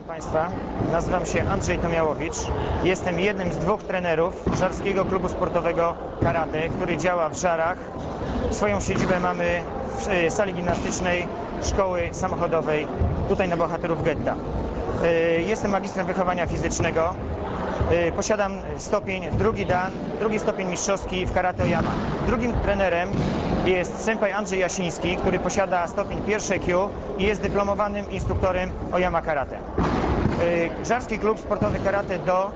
Witam Państwa, nazywam się Andrzej Tomiałowicz. Jestem jednym z dwóch trenerów Żarskiego Klubu Sportowego Karate, który działa w Żarach. Swoją siedzibę mamy w e, sali gimnastycznej Szkoły Samochodowej, tutaj na Bohaterów Getta. E, Jestem magistrem wychowania fizycznego. E, Posiadam stopień drugi dan, drugi stopień mistrzowski w karate Oyama. Drugim trenerem jest senpai Andrzej Jasiński, który posiada stopień pierwsze Q i jest dyplomowanym instruktorem Oyama Karate. Y, Żarski Klub Sportowy Karate Do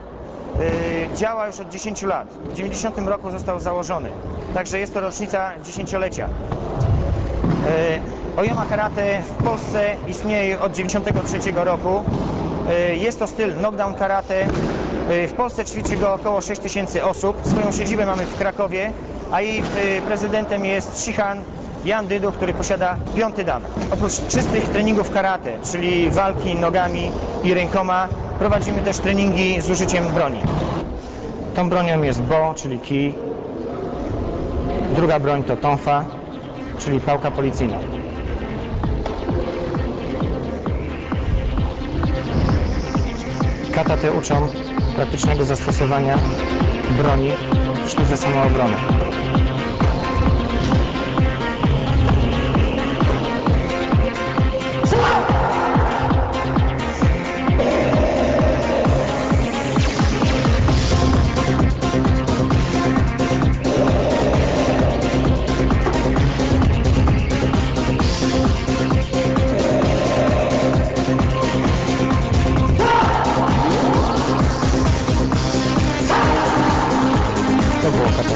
y, działa już od 10 lat. W 90 roku został założony. Także jest to rocznica dziesięciolecia. Y, Oyama Karate w Polsce istnieje od 93 roku. Y, Jest to styl knockdown karate. Y, W Polsce ćwiczy go około 6 tysięcy osób. Swoją siedzibę mamy w Krakowie, a jej y, prezydentem jest Shihan Jan Dydu, który posiada piąty dan. Oprócz czystych treningów karate, czyli walki nogami i rękoma, prowadzimy też treningi z użyciem broni. Tą bronią jest bo, czyli kij. Druga broń to tonfa, czyli pałka policyjna. Kata te uczą praktycznego zastosowania broni w sztuce samoobrony. Boca